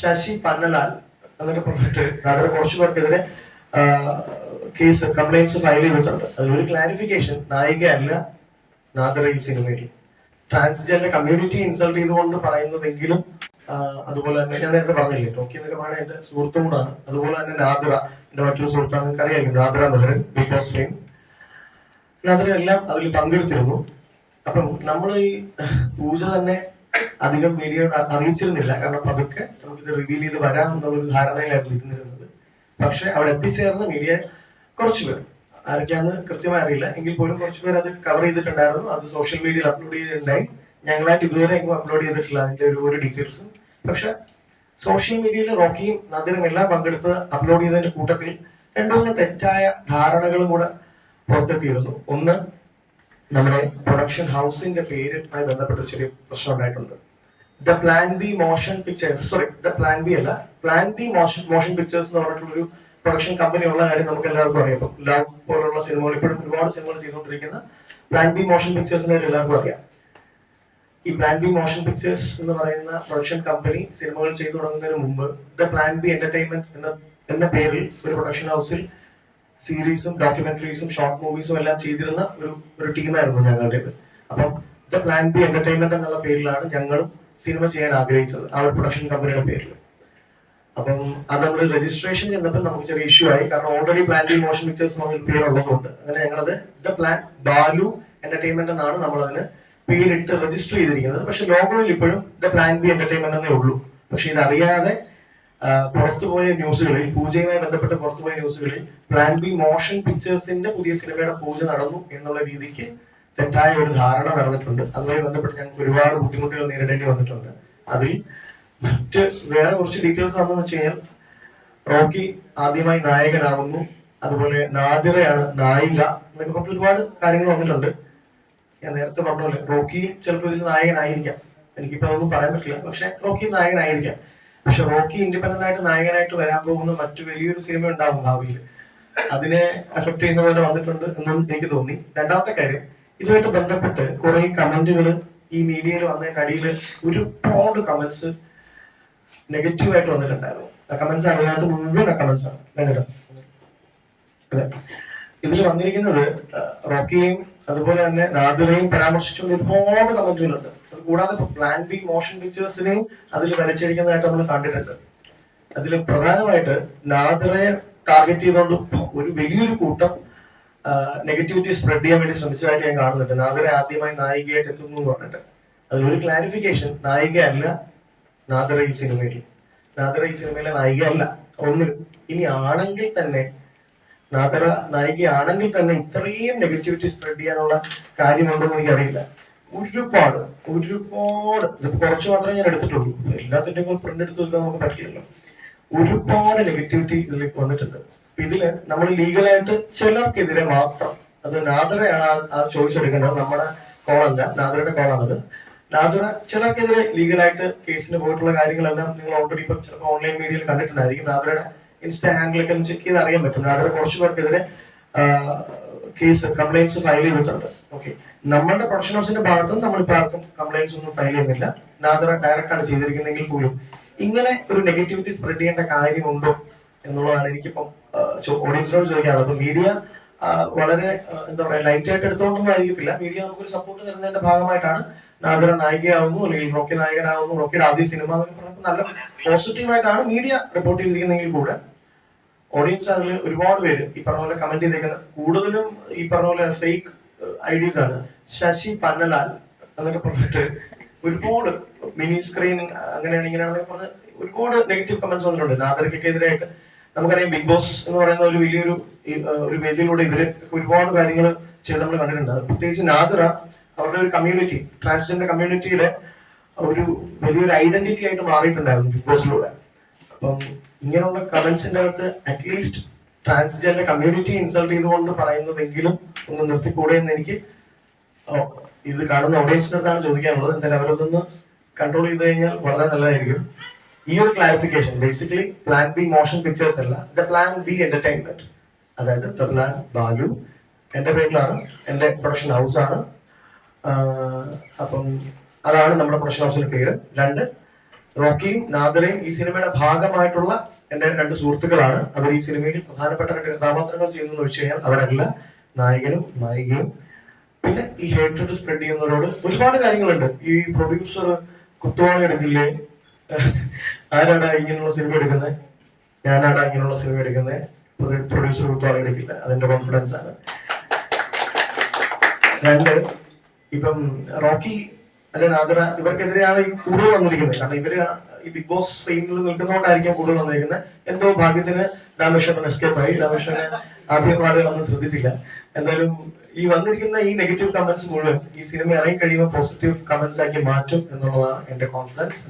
ശശി പന്നലാൽ എന്നൊക്കെ പറഞ്ഞിട്ട് നാദർ കുറച്ചു പേർക്കെതിരെ കേസ് കംപ്ലൈൻസ് ഫയൽ ചെയ്തിട്ടുണ്ട്. അതിലൊരു ക്ലാരിഫിക്കേഷൻ നായികയല്ല നാഗർ ഈ സിനിമയിൽ. ട്രാൻസ്ജെൻഡർ കമ്മ്യൂണിറ്റി ഇൻസൾട്ട് ചെയ്തുകൊണ്ട് പറയുന്നതെങ്കിലും അതുപോലെ തന്നെ ഞാൻ നേരത്തെ പറഞ്ഞില്ലേ ടോക്കി എന്നൊക്കെ എന്റെ സുഹൃത്തും കൂടാണ് അതുപോലെ തന്നെ നാഗ്ര എന്റെ മറ്റൊരു സുഹൃത്താണ് നിങ്ങൾക്ക് Nadira Mehrin Bigg Boss fame നാഗ്ര എല്ലാം അതിൽ പങ്കെടുത്തിരുന്നു. അപ്പം നമ്മൾ ഈ പൂജ തന്നെ അധികം മീഡിയയോട് അറിയിച്ചിരുന്നില്ല. കാരണം പതുക്കെ നമുക്കിത് റിവീൽ ചെയ്ത് വരാം എന്നുള്ളൊരു ധാരണയിലായിരുന്നു ഇരുന്നിരുന്നത്. പക്ഷെ അവിടെ എത്തിച്ചേർന്ന മീഡിയ കുറച്ചുപേർ. ആരൊക്കെയാന്ന് കൃത്യമായി അറിയില്ല. എങ്കിൽ പോലും കുറച്ചുപേർ അത് കവർ ചെയ്തിട്ടുണ്ടായിരുന്നു. അത് സോഷ്യൽ മീഡിയയിൽ അപ്ലോഡ് ചെയ്തിട്ടുണ്ടായി. ഞങ്ങളായിട്ട് ഇതുവരെ എങ്ങും അപ്ലോഡ് ചെയ്തിട്ടില്ല. അതിന്റെ ഒരു ഒരു ഡീറ്റെയിൽസും പക്ഷെ സോഷ്യൽ മീഡിയയിൽ റോക്കിയും നദിനും എല്ലാം പങ്കെടുത്ത് അപ്ലോഡ് ചെയ്തതിന്റെ കൂട്ടത്തിൽ രണ്ടു മൂന്ന് തെറ്റായ ധാരണകളും കൂടെ പുറത്തെത്തിയിരുന്നു. ഒന്ന് നമ്മുടെ പ്രൊഡക്ഷൻ ഹൗസിന്റെ പേരുമായി ബന്ധപ്പെട്ട ചെറിയ പ്രശ്നം ഉണ്ടായിട്ടുണ്ട്. The Plan B Motion Pictures sorry the Plan B അല്ല Plan B Motion Motion Pictures എന്ന് പറഞ്ഞിട്ടുള്ള ഒരു പ്രൊഡക്ഷൻ കമ്പനി ഉള്ള കാര്യം നമുക്ക് എല്ലാവർക്കും അറിയാം. ഇപ്പം ലവ് പോലുള്ള സിനിമകൾ ഇപ്പോഴും ഒരുപാട് സിനിമകൾ ചെയ്തുകൊണ്ടിരിക്കുന്ന പ്ലാൻ ബി മോഷൻ പിക്ചേഴ്സിനെ എല്ലാവർക്കും അറിയാം. ഈ പ്ലാൻ ബി മോഷൻ പിക്ചേഴ്സ് എന്ന് പറയുന്ന പ്രൊഡക്ഷൻ കമ്പനി സിനിമകൾ ചെയ്തു തുടങ്ങുന്നതിന് മുമ്പ് ദ പ്ലാൻ ബി എന്റർടൈൻമെന്റ് എന്ന എന്ന പേരിൽ ഒരു പ്രൊഡക്ഷൻ ഹൗസിൽ സീരീസും ഡോക്യുമെന്ററീസും ഷോർട്ട് മൂവീസും എല്ലാം ചെയ്തിരുന്ന ഒരു ഒരു ടീമായിരുന്നു ഞങ്ങളുടേത്. അപ്പം ദ പ്ലാൻ ബി എന്റർടൈൻമെന്റ് എന്നുള്ള പേരിലാണ് ഞങ്ങളും സിനിമ ചെയ്യാൻ ആഗ്രഹിച്ചത്. ആ ഒരു പ്രൊഡക്ഷൻ കമ്പനിയുടെ പേരിൽ അപ്പം അത് നമ്മൾ രജിസ്ട്രേഷൻ ചെന്നപ്പോൾ നമുക്ക് ചെറിയ ഇഷ്യൂ ആയി. കാരണം already Plan B Motion Pictures പറഞ്ഞ പേരുള്ളതുകൊണ്ട് അങ്ങനെ ഞങ്ങളത് ദ പ്ലാൻ ബാലു എന്റർടൈൻമെന്റ് എന്നാണ് നമ്മൾ അതിന് പേരിട്ട് രജിസ്റ്റർ ചെയ്തിരിക്കുന്നത്. പക്ഷെ ലോഗോയിൽ ഇപ്പോഴും ദ പ്ലാൻ ബി എന്റർടൈൻമെന്റ് എന്നേ ഉള്ളൂ. പക്ഷെ ഇതറിയാതെ പുറത്തുപോയ ന്യൂസുകളിൽ പൂജയുമായി ബന്ധപ്പെട്ട് പുറത്തുപോയ ന്യൂസുകളിൽ പ്ലാൻ ബി മോഷൻ പിക്ചേഴ്സിന്റെ പുതിയ സിനിമയുടെ പൂജ നടന്നു എന്നുള്ള രീതിക്ക് തെറ്റായ ഒരു ധാരണ നടന്നിട്ടുണ്ട്. അതുമായി ബന്ധപ്പെട്ട് ഞങ്ങൾക്ക് ഒരുപാട് ബുദ്ധിമുട്ടുകൾ നേരിടേണ്ടി വന്നിട്ടുണ്ട്. അതിൽ മറ്റ് വേറെ കുറച്ച് ഡീറ്റെയിൽസ് ആണെന്ന് വെച്ച് കഴിഞ്ഞാൽ റോക്കി ആദ്യമായി നായകനാവുന്നു. അതുപോലെ നാദിറയാണ് നായിക എന്നൊക്കെ കുറച്ച് ഒരുപാട് കാര്യങ്ങൾ വന്നിട്ടുണ്ട്. ഞാൻ നേരത്തെ പറഞ്ഞ പോലെ റോക്കി ചിലപ്പോൾ ഇതിൽ നായകനായിരിക്കാം. എനിക്കിപ്പോ അതൊന്നും പറയാൻ പറ്റില്ല. പക്ഷെ റോക്കി നായകനായിരിക്കാം. പക്ഷെ റോക്കി ഇൻഡിപെൻഡന്റ് ആയിട്ട് നായകനായിട്ട് വരാൻ പോകുന്ന മറ്റു വലിയൊരു സിനിമ ഉണ്ടാവും ഭാവിയിൽ. അതിനെ അഫക്ട് ചെയ്യുന്ന പോലെ വന്നിട്ടുണ്ട് എന്നും എനിക്ക് തോന്നി. രണ്ടാമത്തെ കാര്യം ഇതുമായിട്ട് ബന്ധപ്പെട്ട് കുറെ കമന്റുകൾ ഈ മീഡിയയിൽ വന്നതിന്റെ അടിയിൽ ഒരുപാട് കമന്റ്സ് നെഗറ്റീവ് ആയിട്ട് വന്നിട്ടുണ്ടായിരുന്നു. കമന്റ്സ് ആണ് മുഴുവൻ ഇതിൽ വന്നിരിക്കുന്നത് റോക്കിയെയും അതുപോലെ തന്നെ നാദുറയും പരാമർശിച്ചുകൊണ്ട് ഒരുപാട് കമന്റുകളുണ്ട്. അത് കൂടാതെ പ്ലാൻ ബി മോഷൻ പിക്ചേഴ്സിനെയും അതിൽ വലിച്ചിരിക്കുന്നതായിട്ട് നമ്മൾ കണ്ടിട്ടുണ്ട്. അതിൽ പ്രധാനമായിട്ട് നാദുറയെ ടാർഗറ്റ് ചെയ്തുകൊണ്ട് ഒരു വലിയൊരു കൂട്ടം നെഗറ്റിവിറ്റി സ്പ്രെഡ് ചെയ്യാൻ വേണ്ടി ശ്രമിച്ചതായിട്ട് ഞാൻ കാണുന്നുണ്ട്. നാഗര ആദ്യമായി നായികയായിട്ട് എത്തുന്നു എന്ന് പറഞ്ഞിട്ട്. അതിലൊരു ക്ലാരിഫിക്കേഷൻ നായികയല്ല നാദിറ ഈ സിനിമയിൽ. നാദിറ ഈ സിനിമയിലെ നായികയല്ല. ഒന്ന് ഇനി ആണെങ്കിൽ തന്നെ നാദറ നായികയാണെങ്കിൽ തന്നെ ഇത്രയും നെഗറ്റിവിറ്റി സ്പ്രെഡ് ചെയ്യാനുള്ള കാര്യമുണ്ടോ എന്ന് എനിക്കറിയില്ല. ഒരുപാട് ഒരുപാട്. ഇത് കുറച്ച് മാത്രമേ ഞാൻ എടുത്തിട്ടുള്ളൂ. എല്ലാത്തിന്റെയും പ്രിന്റ് എടുത്ത് നോക്കാൻ നമുക്ക് പറ്റില്ലല്ലോ. ഒരുപാട് നെഗറ്റിവിറ്റി ഇതിലേക്ക് വന്നിട്ടുണ്ട്. ഇതിൽ നമ്മൾ ലീഗലായിട്ട് ചിലർക്കെതിരെ മാത്രം അത് നാദറയാണ് ആ- ചോയ്സ് എടുക്കേണ്ടത് നമ്മുടെ കോളല്ല നാദറയുടെ കോളാണത്. നാദറ ചിലർക്കെതിരെ ലീഗലായിട്ട് കേസിന് പോയിട്ടുള്ള കാര്യങ്ങളെല്ലാം നിങ്ങൾ ഓൾറെഡി ഇപ്പൊ ചിലപ്പോൾ ഓൺലൈൻ മീഡിയയിൽ കണ്ടിട്ടുണ്ടായിരിക്കും. നാദറയുടെ ഇൻസ്റ്റാ ഹാൻഡിലൊക്കെ ഒന്ന് ചെക്ക് ചെയ്ത് അറിയാൻ പറ്റും. നാദറ കുറച്ച് പേർക്കെതിരെ കേസ് കംപ്ലൈൻസ് ഫയൽ ചെയ്തിട്ടുണ്ട്. ഓക്കെ നമ്മളുടെ പ്രൊഡക്ഷൻ ഹൗസിന്റെ ഭാഗത്ത് നമ്മൾ ഇപ്പോൾ ആർക്കും കംപ്ലൈൻസ് ഒന്നും ഫയൽ ചെയ്യുന്നില്ല. നാദറ ഡയറക്റ്റ് ആണ് ചെയ്തിരിക്കുന്നതെങ്കിൽ പോലും ഇങ്ങനെ ഒരു നെഗറ്റിവിറ്റി സ്പ്രെഡ് ചെയ്യേണ്ട കാര്യമുണ്ടോ? എന്നുള്ളതാണ് എനിക്കിപ്പം ഓഡിയൻസിനോട് ചോദിക്കാറ് അപ്പൊ മീഡിയ വളരെ എന്താ പറയാ ലൈറ്റ് ആയിട്ട് എടുത്തോണ്ടൊന്നും ആയിരിക്കത്തില്ല. മീഡിയ നമുക്കൊരു സപ്പോർട്ട് തരുന്നതിന്റെ ഭാഗമായിട്ടാണ് നാദിറ നായികയാവുന്നു അല്ലെങ്കിൽ റോക്കി നായകനാവുന്നു റോക്കിയുടെ ആദ്യ സിനിമ എന്നൊക്കെ നല്ല പോസിറ്റീവായിട്ടാണ് മീഡിയ റിപ്പോർട്ട് ചെയ്തിരിക്കുന്നതെങ്കിൽ കൂടെ ഓഡിയൻസ് അതിൽ ഒരുപാട് പേര് ഈ പറഞ്ഞ പോലെ കമന്റ് ചെയ്തേക്കുന്ന കൂടുതലും ഈ പറഞ്ഞ പോലെ ഫേക്ക് ഐഡീസ് ആണ്. ശശി പന്നലാൽ എന്നൊക്കെ പറഞ്ഞിട്ട് ഒരുപാട് മിനി സ്ക്രീൻ അങ്ങനെയാണ് ഇങ്ങനെയാണെന്നൊക്കെ പറഞ്ഞ് ഒരുപാട് നെഗറ്റീവ് കമന്റ്സ് വന്നിട്ടുണ്ട്. നാദരിക്കെതിരായിട്ട് നമുക്കറിയാം ബിഗ് ബോസ് എന്ന് പറയുന്ന ഒരു വലിയൊരു ഒരു വേദിയിലൂടെ ഇവർ ഒരുപാട് കാര്യങ്ങൾ ചെയ്ത് നമ്മൾ കണ്ടിട്ടുണ്ട്. പ്രത്യേകിച്ച് നാദിറ അവരുടെ ഒരു കമ്മ്യൂണിറ്റി ട്രാൻസ്ജെൻഡർ കമ്മ്യൂണിറ്റിയുടെ ഒരു വലിയൊരു ഐഡന്റിറ്റി ആയിട്ട് മാറിയിട്ടുണ്ടായിരുന്നു ബിഗ് ബോസിലൂടെ അപ്പം ഇങ്ങനെയുള്ള കമന്റ്സിന്റെ അകത്ത് അറ്റ്ലീസ്റ്റ് ട്രാൻസ്ജെൻഡർ കമ്മ്യൂണിറ്റി ഇൻസൾട്ട് ചെയ്തുകൊണ്ട് പറയുന്നതെങ്കിലും ഒന്ന് നിർത്തിക്കൂടെ എന്ന് എനിക്ക് ഇത് കാണുന്ന ഓഡിയൻസിന്റെ അടുത്താണ് ചോദിക്കാനുള്ളത്. എന്തായാലും അവരതൊന്ന് കൺട്രോൾ ചെയ്ത് കഴിഞ്ഞാൽ വളരെ നല്ലതായിരിക്കും. ഈ ഒരു clarification basically Plan B Motion Pictures അല്ല ദ പ്ലാൻ ബി എന്റർടൈൻമെന്റ് അതായത് ദ ബാലു എന്റെ പേരിലാണ് എന്റെ പ്രൊഡക്ഷൻ ഹൗസ് ആണ്. അപ്പം അതാണ് നമ്മുടെ പ്രൊഡക്ഷൻ ഹൗസിന്റെ പേര്. രണ്ട് റോക്കിയും നാദറയും ഈ സിനിമയുടെ ഭാഗമായിട്ടുള്ള എന്റെ രണ്ട് സുഹൃത്തുക്കളാണ്. അവർ ഈ സിനിമയിൽ പ്രധാനപ്പെട്ട രണ്ട് കഥാപാത്രങ്ങൾ ചെയ്യുന്നതെന്ന് വെച്ച് കഴിഞ്ഞാൽ അവരല്ല നായകനും നായികയും. പിന്നെ ഈ ഹേറ്റഡ് സ്പ്രെഡ് ചെയ്യുന്നവരോട് ഒരുപാട് കാര്യങ്ങളുണ്ട്. ഈ പ്രൊഡ്യൂസർ കുത്തുവാള എടുക്കില്ലേ ആരാടാ ഇങ്ങനെയുള്ള സിനിമ എടുക്കുന്നത് ഞാനാടാ ഇങ്ങനെയുള്ള സിനിമ എടുക്കുന്നത് പ്രൊഡ്യൂസർ കുത്തുവാള എടുക്കില്ല. അതിന്റെ കോൺഫിഡൻസ് ആണ്. രണ്ട് ഇപ്പം റോക്കി അല്ലെ നാദറ ഇവർക്കെതിരെയാണ് കൂടുതൽ വന്നിരിക്കുന്നത്. കാരണം ഇവർ ഈ ബിഗ് ബോസ് ഫെയിമിൽ നിൽക്കുന്നതുകൊണ്ടായിരിക്കും കൂടുതൽ വന്നിരിക്കുന്നത്. എന്തോ ഭാഗ്യത്തിന് രാമേശ്വരൻ എസ്കേപ്പ് ആയി. രാമേശ്വരനെ ആദ്യം പാടുകളൊന്നും ശ്രദ്ധിച്ചില്ല. എന്തായാലും ഈ വന്നിരിക്കുന്ന ഈ നെഗറ്റീവ് കമന്റ്സ് മുഴുവൻ ഈ സിനിമ ഇറങ്ങി കഴിയുമ്പോൾ പോസിറ്റീവ് കമന്റ്സ് ആക്കി മാറ്റും എന്നുള്ളതാണ് എന്റെ കോൺഫിഡൻസ്